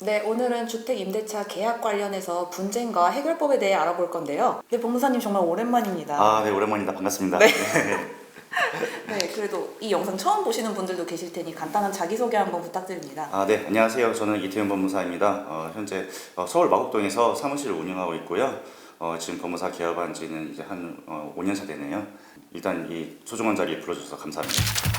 네, 오늘은 주택 임대차 계약 관련해서 분쟁과 해결법에 대해 알아볼 건데요. 네, 법무사님 정말 오랜만입니다. 아, 네, 오랜만입니다. 반갑습니다. 네. 네, 그래도 이 영상 처음 보시는 분들도 계실 테니 간단한 자기소개 한번 부탁드립니다. 아, 네, 안녕하세요. 저는 이태현 법무사입니다. 어, 현재 어, 서울 마곡동에서 사무실을 운영하고 있고요. 어, 지금 법무사 개업한 지는 이제 한 어, 5년 차 되네요. 일단 이 소중한 자리에 불러주셔서 감사합니다.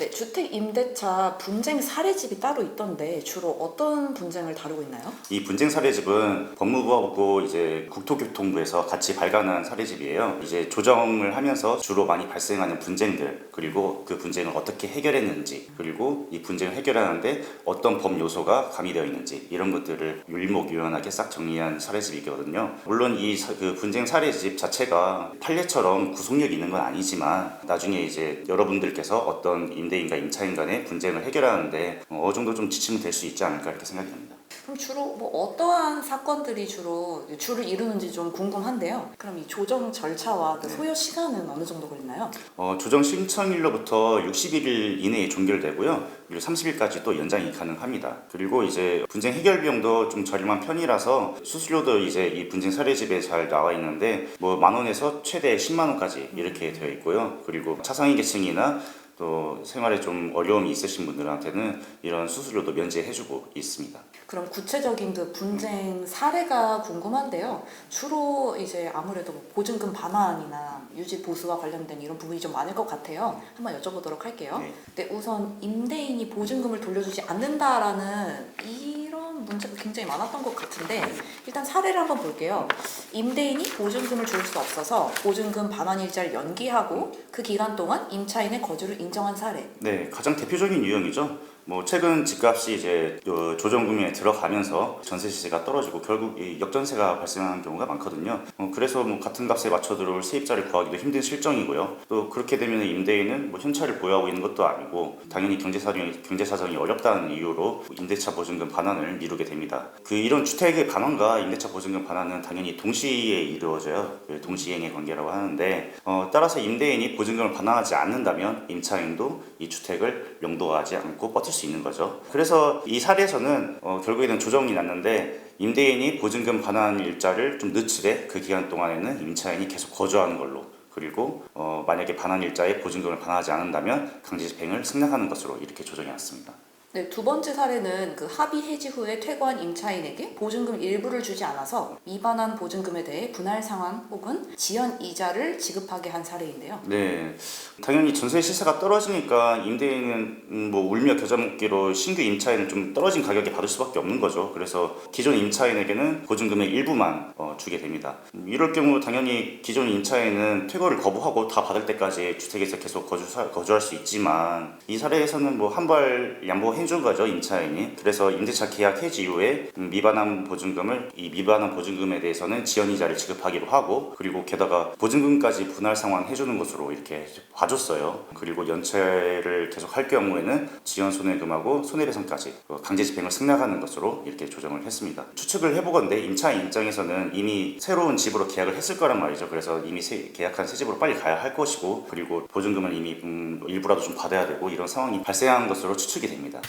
네, 주택 임대차 분쟁 사례집이 따로 있던데 주로 어떤 분쟁을 다루고 있나요? 이 분쟁 사례집은 법무부하고 이제 국토교통부에서 같이 발간한 사례집이에요. 이제 조정을 하면서 주로 많이 발생하는 분쟁들 그리고 그 분쟁을 어떻게 해결했는지 그리고 이 분쟁을 해결하는데 어떤 법 요소가 가미되어 있는지 이런 것들을 일목요연하게 싹 정리한 사례집이거든요. 물론 이 그 분쟁 사례집 자체가 판례처럼 구속력이 있는 건 아니지만 나중에 이제 여러분들께서 어떤 임 대인과 임차인 간의 분쟁을 해결하는데 어느 정도 좀 지침이 될 수 있지 않을까 이렇게 생각이 듭니다. 그럼 주로 뭐 어떠한 사건들이 주로 주를 이루는지 좀 궁금한데요. 그럼 이 조정 절차와 그 소요 시간은 어느 정도 걸리나요? 어, 조정 신청일로부터 61일 이내에 종결되고요. 그리고 30일까지 또 연장이 가능합니다. 그리고 이제 분쟁 해결 비용도 좀 저렴한 편이라서 수수료도 이제 이 분쟁 사례집에 잘 나와 있는데 뭐 만 원에서 최대 10만 원까지 이렇게 되어 있고요. 그리고 차상위 계층이나 또 생활에 좀 어려움이 있으신 분들한테는 이런 수수료도 면제해주고 있습니다. 그럼 구체적인 그 분쟁 사례가 궁금한데요. 주로 이제 아무래도 뭐 보증금 반환이나 유지 보수와 관련된 이런 부분이 좀 많을 것 같아요. 한번 여쭤보도록 할게요. 네. 근데 우선 임대인이 보증금을 돌려주지 않는다라는 이런 문제가 굉장히 많았던 것 같은데 일단 사례를 한번 볼게요. 임대인이 보증금을 줄 수 없어서 보증금 반환 일자를 연기하고 그 기간 동안 임차인의 거주를 인정한 사례. 네, 가장 대표적인 유형이죠. 뭐 최근 집값이 이제 어, 조정금에 들어가면서 전세 시세가 떨어지고 결국 이 역전세가 발생하는 경우가 많거든요. 어, 그래서 뭐 같은 값에 맞춰 들어올 세입자를 구하기도 힘든 실정이고요. 또 그렇게 되면 임대인은 뭐 현찰을 보유하고 있는 것도 아니고 당연히 경제 사정이 경제 사정이 어렵다는 이유로 임대차 보증금 반환을 미루게 됩니다. 그 이런 주택의 반환과 임대차 보증금 반환은 당연히 동시에 이루어져요. 그 동시행의 관계라고 하는데 어, 따라서 임대인이 보증금을 반환하지 않는다면 임차인도 이 주택을 용도하지 않고 버틸 수 있는 거죠. 그래서 이 사례에서는 어, 결국에는 조정이 났는데 임대인이 보증금 반환 일자를 좀 늦추되 그 기간 동안에는 임차인이 계속 거주하는 걸로 그리고 어, 만약에 반환 일자에 보증금을 반환하지 않는다면 강제 집행을 승낙하는 것으로 이렇게 조정해 놨습니다. 네, 두 번째 사례는 그 합의 해지 후에 퇴거한 임차인에게 보증금 일부를 주지 않아서 미반환 보증금에 대해 분할 상환 혹은 지연 이자를 지급하게 한 사례인데요. 네, 당연히 전세 시세가 떨어지니까 임대인은 음, 뭐 울며 겨자 먹기로 신규 임차인을 좀 떨어진 가격에 받을 수밖에 없는 거죠. 그래서 기존 임차인에게는 보증금의 일부만 어, 주게 됩니다. 음, 이럴 경우 당연히 기존 임차인은 퇴거를 거부하고 다 받을 때까지 주택에서 계속 거주 거주할 수 있지만 이 사례에서는 뭐 한 발 양보 해준 거죠 임차인이. 그래서 임대차 계약 해지 이후에 음, 미반환 보증금을 이 미반환 보증금에 대해서는 지연 이자를 지급하기로 하고 그리고 게다가 보증금까지 분할 상환 해주는 것으로 이렇게 봐줬어요. 그리고 연체를 계속 할 경우에는 지연 손해금하고 손해배상까지 어, 강제 집행을 승낙하는 것으로 이렇게 조정을 했습니다. 추측을 해보건데 임차인 입장에서는 이미 새로운 집으로 계약을 했을 거란 말이죠. 그래서 이미 새- 계약한 새 집으로 빨리 가야 할 것이고 그리고 보증금을 이미 음, 일부라도 좀 받아야 되고 이런 상황이 발생한 것으로 추측이 됩니다.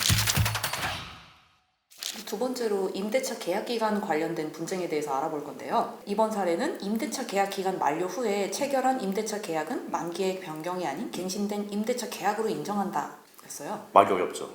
두 번째로 임대차 계약 기간 관련된 분쟁에 대해서 알아볼 건데요. 이번 사례는 임대차 계약 기간 만료 후에 체결한 임대차 계약은 만기의 변경이 아닌 갱신된 임대차 계약으로 인정한다. 였어요. 말이 어렵죠.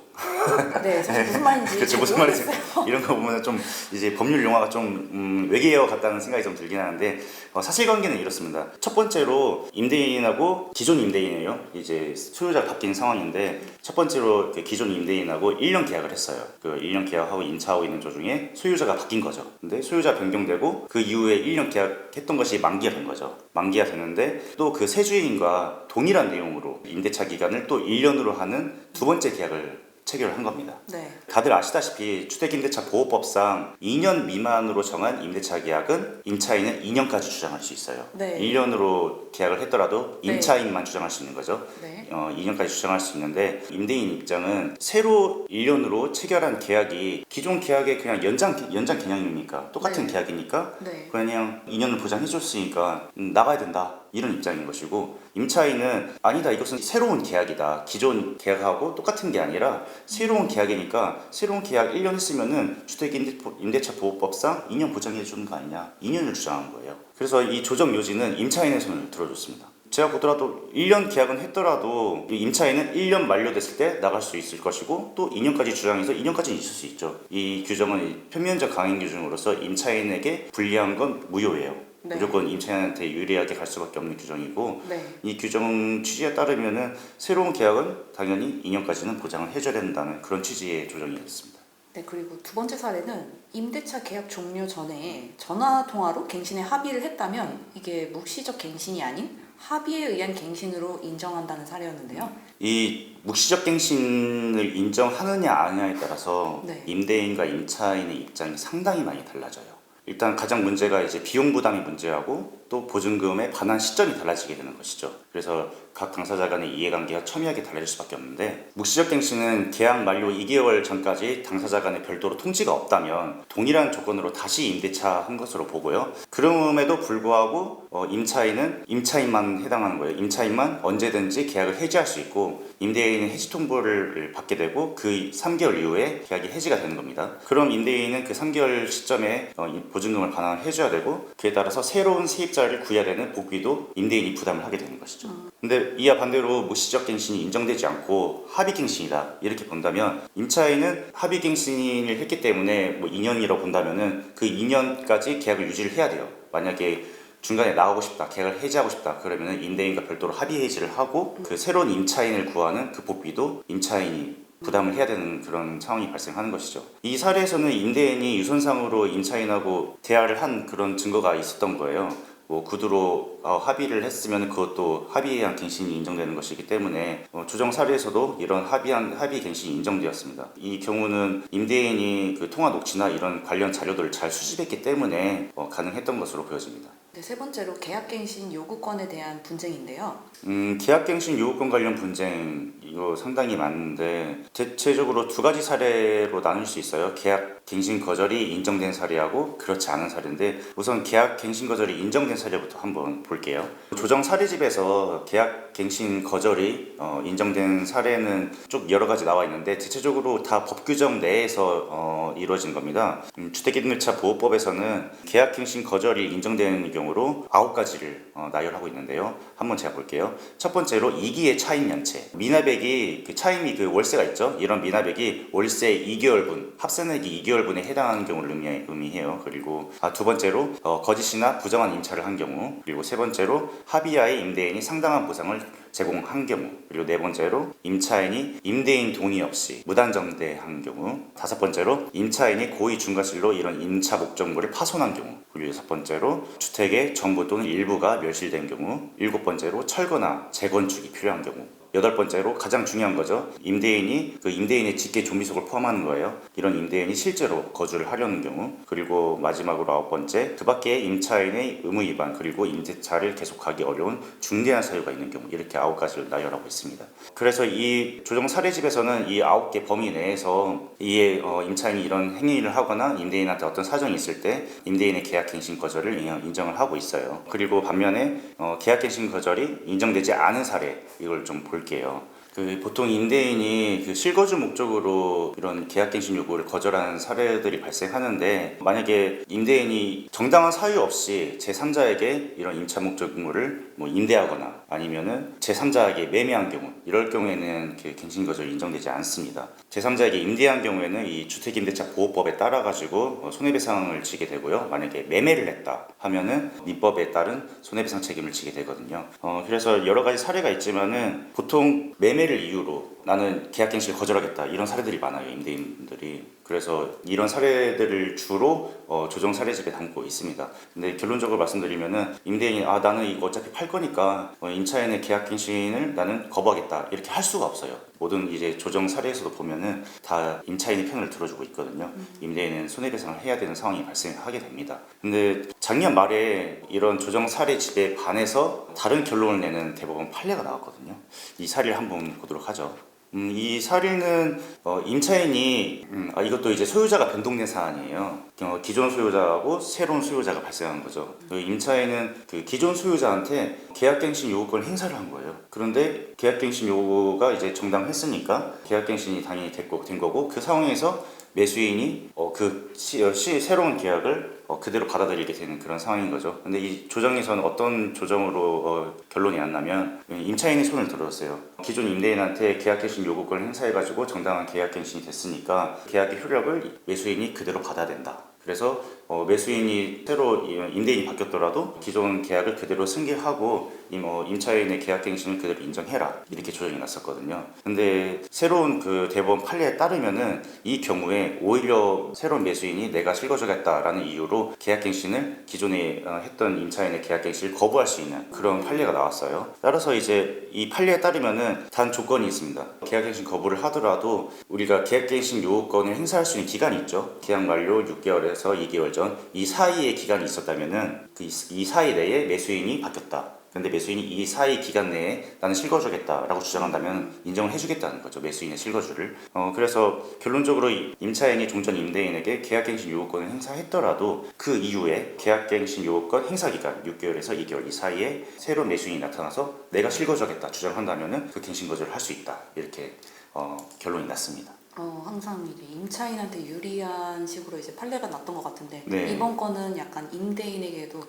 네, 사실 무슨 말인지 그렇죠 잘 무슨 말인지. 이런 거 보면 좀 이제 법률 용어가 좀 음, 외계어 같다는 생각이 좀 들긴 하는데 어, 사실관계는 이렇습니다. 첫 번째로 임대인하고 기존 임대인이에요. 이제 소유자가 바뀐 상황인데 첫 번째로 그 기존 임대인하고 1년 계약을 했어요. 그 1년 계약하고 임차하고 있는 도중에 소유자가 바뀐 거죠. 근데 소유자 변경되고 그 이후에 1년 계약했던 것이 만기가 된 거죠. 만기가 됐는데 또 그 세주인과 동일한 내용으로 임대차 기간을 또 1년으로 하는 두 번째 계약을 체결한 겁니다. 네. 다들 아시다시피 주택임대차 보호법상 2년 미만으로 정한 임대차 계약은 임차인은 2년까지 주장할 수 있어요. 네. 1년으로 계약을 했더라도 네. 임차인만 주장할 수 있는 거죠. 네. 어, 2년까지 주장할 수 있는데 임대인 입장은 새로 1년으로 체결한 계약이 기존 계약의 그냥 연장 연장 개념이니까? 똑같은 네. 계약이니까 네. 그냥 2년을 보장해 줬으니까 음, 나가야 된다. 이런 입장인 것이고 임차인은 아니다 이것은 새로운 계약이다. 기존 계약하고 똑같은 게 아니라 새로운 계약이니까 새로운 계약 1년 했으면은 주택임대차 보호법상 2년 보장해 주는 거 아니냐. 2년을 주장한 거예요. 그래서 이 조정 요지는 임차인의 손을 들어줬습니다 제가 보더라도 1년 계약은 했더라도 이 임차인은 1년 만료됐을 때 나갈 수 있을 것이고 또 2년까지 주장해서 2년까지 있을 수 있죠. 이 규정은 표면적 강행 규정으로서 임차인에게 불리한 건 무효예요. 네. 무조건 임차인한테 유리하게 갈 수밖에 없는 규정이고 네. 이 규정 취지에 따르면은 새로운 계약은 당연히 2년까지는 보장을 해줘야 된다는 그런 취지의 조정이었습니다. 네, 그리고 두 번째 사례는 임대차 계약 종료 전에 전화 통화로 갱신에 합의를 했다면 이게 묵시적 갱신이 아닌 합의에 의한 갱신으로 인정한다는 사례였는데요. 이 묵시적 갱신을 인정하느냐 아니냐에 따라서 네. 임대인과 임차인의 입장이 상당히 많이 달라져요. 일단 가장 문제가 이제 비용 부담이 문제하고 또 보증금의 반환 시점이 달라지게 되는 것이죠. 그래서 각 당사자 간의 이해관계가 첨예하게 달라질 수밖에 없는데 묵시적 갱신은 계약 만료 2개월 전까지 당사자 간에 별도로 통지가 없다면 동일한 조건으로 다시 임대차 한 것으로 보고요. 그럼에도 불구하고 어, 임차인은 임차인만 해당하는 거예요. 임차인만 언제든지 계약을 해지할 수 있고 임대인은 해지 통보를 받게 되고 그 3개월 이후에 계약이 해지가 되는 겁니다. 그럼 임대인은 그 3개월 시점에 어, 이 보증금을 반환을 해줘야 되고 그에 따라서 새로운 세입자 를 구해야 되는 복비도 임대인이 부담을 하게 되는 것이죠. 근데 이와 반대로 무시적 갱신이 인정되지 않고 합의 갱신이다 이렇게 본다면 임차인은 합의 갱신을 했기 때문에 뭐 2년이라고 본다면은 그 2년까지 계약을 유지를 해야 돼요. 만약에 중간에 나가고 싶다, 계약을 해지하고 싶다 그러면은 임대인과 별도로 합의 해지를 하고 그 새로운 임차인을 구하는 그 복비도 임차인이 부담을 해야 되는 그런 상황이 발생하는 것이죠. 이 사례에서는 임대인이 유선상으로 임차인하고 대화를 한 그런 증거가 있었던 거예요. 뭐 구두로 어, 합의를 했으면 그것도 합의에 의한 갱신이 인정되는 것이기 때문에 어, 조정 사례에서도 이런 합의한 합의 갱신이 인정되었습니다. 이 경우는 임대인이 그 통화 녹취나 이런 관련 자료들을 잘 수집했기 때문에 어, 가능했던 것으로 보여집니다. 네, 세 번째로 계약갱신 요구권에 대한 분쟁인데요. 음, 계약갱신 요구권 관련 분쟁 이거 상당히 많은데 대체적으로 두 가지 사례로 나눌 수 있어요. 계약 갱신 거절이 인정된 사례하고 그렇지 않은 사례인데 우선 계약 갱신 거절이 인정된 사례부터 한번 볼게요. 조정 사례집에서 계약 갱신 거절이 어, 인정된 사례는 쭉 여러 가지 나와 있는데 대체적으로 다 법 규정 내에서 어, 이루어진 겁니다. 음, 주택임대차 보호법에서는 계약 갱신 거절이 인정되는 경우로 아홉 가지를 어, 나열하고 있는데요. 한번 제가 볼게요. 첫 번째로 이기의 차임 연체. 미납액이 그 차임이 그 월세가 있죠. 이런 미납액이 월세 2개월분, 합산액이 2개월 분에 해당하는 경우를 의미, 의미 해요. 그리고 아, 두 번째로 어, 거짓이나 부정한 임차를 한 경우, 그리고 세 번째로 합의하에 임대인이 상당한 보상을 제공한 경우, 그리고 네 번째로 임차인이 임대인 동의 없이 무단정대한 경우, 다섯 번째로 임차인이 고의 중과실로 이런 임차 목적물을 파손한 경우, 그리고 여섯 번째로 주택의 전부 또는 일부가 멸실된 경우, 일곱 번째로 철거나 재건축이 필요한 경우, 여덟 번째로 가장 중요한 거죠. 임대인이 그 임대인의 직계 조미속을 포함하는 거예요. 이런 임대인이 실제로 거주를 하려는 경우. 그리고 마지막으로 아홉 번째, 그 밖에 임차인의 의무 위반 그리고 임대차를 계속하기 어려운 중대한 사유가 있는 경우. 이렇게 아홉 가지를 나열하고 있습니다. 그래서 이 조정 사례집에서는 이 아홉 개 범위 내에서 이에 어, 임차인이 이런 행위를 하거나 임대인한테 어떤 사정이 있을 때 임대인의 계약갱신 거절을 인정을 하고 있어요. 그리고 반면에 어, 계약갱신 거절이 인정되지 않은 사례 이걸 좀 볼 게요. 그 보통 임대인이 그 실거주 목적으로 이런 계약갱신 요구를 거절하는 사례들이 발생하는데 만약에 임대인이 정당한 사유 없이 제3자에게 이런 임차 목적물을 뭐 임대하거나 아니면은 제3자에게 매매한 경우 이럴 경우에는 그 갱신 거절이 인정되지 않습니다. 제3자에게 임대한 경우에는 이 주택임대차 보호법에 따라 가지고 어, 손해배상을 지게 되고요. 만약에 매매를 했다 하면은 민법에 따른 손해배상 책임을 지게 되거든요. 어, 그래서 여러 가지 사례가 있지만은 보통 매매 를 이유로 나는 계약갱신을 거절하겠다 이런 사례들이 많아요 임대인들이 그래서 이런 사례들을 주로 어, 조정 사례집에 담고 있습니다. 근데 결론적으로 말씀드리면은 임대인이 아 나는 이거 어차피 팔 거니까 어, 임차인의 계약 갱신을 나는 거부하겠다. 이렇게 할 수가 없어요. 모든 이제 조정 사례에서도 보면은 다 임차인의 편을 들어주고 있거든요. 임대인은 손해배상을 해야 되는 상황이 발생하게 됩니다. 근데 작년 말에 이런 조정 사례 집에 반해서 다른 결론을 내는 대법원 판례가 나왔거든요. 이 사례를 한번 보도록 하죠 음, 이 사례는 어, 임차인이 음, 아, 이것도 이제 소유자가 변동된 사안이에요. 어, 기존 소유자하고 새로운 소유자가 발생한 거죠. 그 임차인은 그 기존 소유자한테 계약갱신 요구권을 행사를 한 거예요. 그런데 계약갱신 요구가 이제 정당했으니까 계약갱신이 당연히 됐고 된 거고 그 상황에서 매수인이 어, 그 시, 어, 시- 새로운 계약을 어, 그대로 받아들이게 되는 그런 상황인 거죠. 근데 이 조정에서는 어떤 조정으로 어, 결론이 났냐면 임차인이 손을 들었어요. 기존 임대인한테 계약갱신 요구권을 행사해가지고 정당한 계약갱신이 됐으니까 계약의 효력을 매수인이 그대로 받아야 된다. 그래서 어, 매수인이 새로 이- 임대인이 바뀌었더라도 기존 계약을 그대로 승계하고 임, 어, 임차인의 계약갱신을 그대로 인정해라 이렇게 조정이 났었거든요. 근데 새로운 그 대법원 판례에 따르면은 이 경우에 오히려 새로운 매수인이 내가 실거주겠다라는 이유로 계약갱신을 기존에 어, 했던 임차인의 계약갱신을 거부할 수 있는 그런 판례가 나왔어요. 따라서 이제 이 판례에 따르면은 단 조건이 있습니다. 계약갱신 거부를 하더라도 우리가 계약갱신 요구권을 행사할 수 있는 기간이 있죠. 계약 만료 6개월에 서 2개월 전 이 사이의 기간이 있었다면은 그 이 사이 내에 매수인이 바뀌었다. 근데 매수인이 이 사이 기간 내에 나는 실거주겠다라고 주장한다면 인정을 해주겠다는 거죠 매수인의 실거주를 어 그래서 결론적으로 이 임차인이 종전 임대인에게 계약갱신 요구권을 행사했더라도 그 이후에 계약갱신 요구권 행사 기간 6개월에서 2개월 이 사이에 새로운 매수인이 나타나서 내가 실거주하겠다 주장한다면은 그 갱신 거절을 할수 있다 이렇게 어 결론이 났습니다. 어, 항상 이제 임차인한테 유리한 식으로 이제 판례가 났던 것 같은데 네. 이번 거는 약간 임대인에게도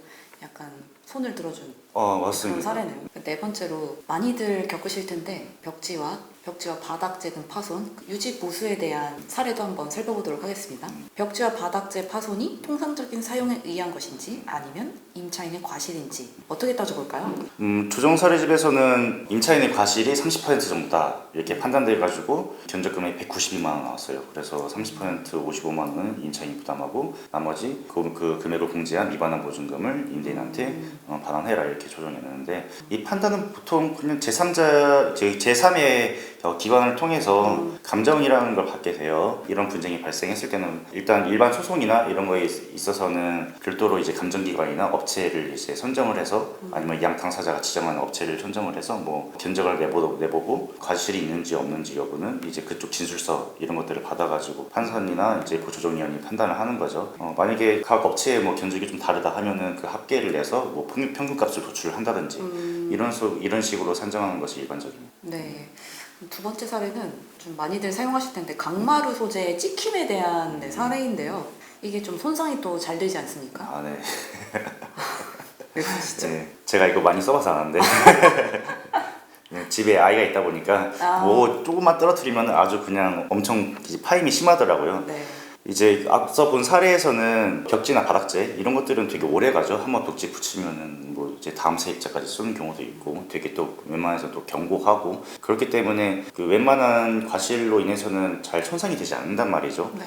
약간 손을 들어준 어 그런 맞습니다. 사례네요. 네 번째로 많이들 겪으실 텐데 벽지와 벽지와 바닥재 등 파손, 유지 보수에 대한 사례도 한번 살펴보도록 하겠습니다. 벽지와 바닥재 파손이 통상적인 사용에 의한 것인지 아니면 임차인의 과실인지 어떻게 따져볼까요? 음, 조정 사례집에서는 임차인의 과실이 30% 정도다 이렇게 판단돼 가지고 견적 금액 192만 원 나왔어요. 그래서 30% 55만 원은 임차인이 부담하고 나머지 그, 그 금액을 공제한 미반환 보증금을 임대인한테 어, 반환해라 이렇게 조정했는데 이 판단은 보통 그냥 제3자 제3의 어, 기관을 통해서 감정이라는 걸 받게 돼요. 이런 분쟁이 발생했을 때는 일단 일반 소송이나 이런 거에 있- 있어서는 별도로 이제 감정기관이나 업체를 이제 선정을 해서 아니면 양 당사자가 지정하는 업체를 선정을 해서 뭐 견적을 내보고, 내보고 과실이 있는지 없는지 여부는 이제 그쪽 진술서 이런 것들을 받아가지고 판사님이나 이제 보조정위원이 판단을 하는 거죠. 어, 만약에 각 업체의 뭐 견적이 좀 다르다 하면은 그 합계를 내서 뭐 평균, 평균값을 도출을 한다든지 이런 소, 이런 식으로 산정하는 것이 일반적입니다. 네. 두 번째 사례는 좀 많이들 사용하실 텐데 강마루 소재의 찍힘에 대한 네, 사례인데요. 이게 좀 손상이 또 잘 되지 않습니까? 아 네. 왜 그러시죠? 네, 제가 이거 많이 써봐서 아는데 네, 집에 아이가 있다 보니까 아. 뭐 조금만 떨어뜨리면 아주 그냥 엄청 파임이 심하더라고요. 네. 이제 앞서 본 사례에서는 벽지나 바닥재 이런 것들은 되게 오래 가죠. 한번 독지 붙이면은 뭐 이제 다음 세입자까지 쓰는 경우도 있고 되게 또 웬만해서 또 경고하고 그렇기 때문에 그 웬만한 과실로 인해서는 잘 손상이 되지 않는단 말이죠. 네.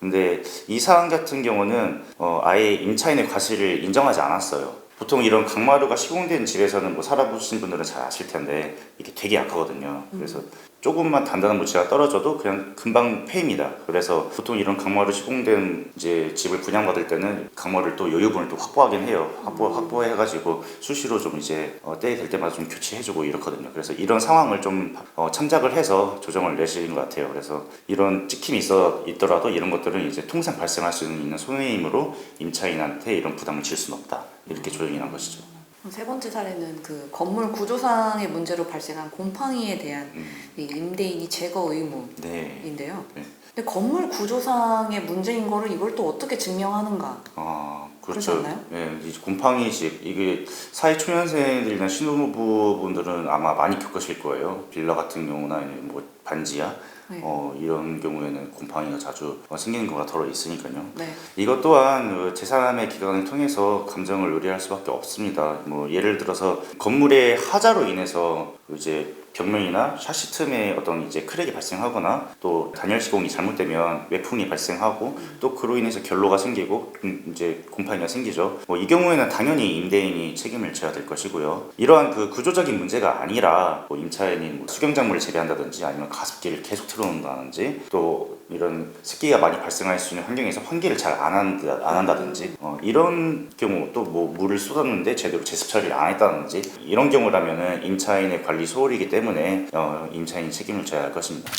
근데 이 사안 같은 경우는 어, 아예 임차인의 과실을 인정하지 않았어요. 보통 이런 강마루가 시공된 집에서는 뭐 살아보신 분들은 잘 아실 텐데 이게 되게 약하거든요. 그래서 조금만 단단한 물체가 떨어져도 그냥 금방 패입니다. 그래서 보통 이런 강마루 시공된 이제 집을 분양받을 때는 강마루를 또 여유분을 또 확보하긴 해요. 확보 확보해가지고 수시로 좀 이제 어, 때에 될 때마다 좀 교체해주고 이렇거든요. 그래서 이런 상황을 좀 어, 참작을 해서 조정을 내시는 것 같아요. 그래서 이런 찍힘이 있어 있더라도 이런 것들은 이제 통상 발생할 수 있는 손해이므로 임차인한테 이런 부담을 질 수는 없다. 이렇게 조정이 난 것이죠. 세 번째 사례는 그 건물 구조상의 문제로 발생한 곰팡이에 대한 음, 이 임대인이 제거 의무인데요. 네. 네. 근데 건물 구조상의 문제인 거를 이걸 또 어떻게 증명하는가? 아 그렇지 그렇죠. 않나요? 네, 이 곰팡이식 이게 사회 초년생들이나 신혼부부분들은 아마 많이 겪으실 거예요. 빌라 같은 경우나 뭐 반지하 네. 어, 이런 경우에는 곰팡이가 자주 어, 생기는 경우가 더러 있으니까요. 네. 이것 또한 그 제3의 기관을 통해서 감정을 의뢰할 수밖에 없습니다. 뭐 예를 들어서 건물의 하자로 인해서 이제 벽면이나 샤시 틈에 어떤 이제 크랙이 발생하거나 또 단열 시공이 잘못되면 외풍이 발생하고 또 그로 인해서 결로가 생기고 음, 이제 곰팡이가 생기죠. 뭐 이 경우에는 당연히 임대인이 책임을 져야 될 것이고요. 이러한 그 구조적인 문제가 아니라 뭐 임차인이 뭐 수경작물을 재배한다든지 아니면 가습기를 계속 틀어놓는다든지 또 이런 습기가 많이 발생할 수 있는 환경에서 환기를 잘 안 한다, 안 한다든지 어, 이런 경우 또 뭐 물을 쏟았는데 제대로 제습 처리를 안 했다든지 이런 경우라면은 임차인의 관리 소홀이기 때문에 어, 임차인이 책임을 져야 할 것입니다.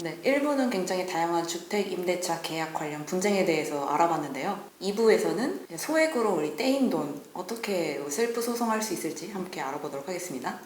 네, 1부는 굉장히 다양한 주택 임대차 계약 관련 분쟁에 대해서 알아봤는데요. 2부에서는 소액으로 우리 떼인 돈 어떻게 셀프 소송할 수 있을지 함께 알아보도록 하겠습니다.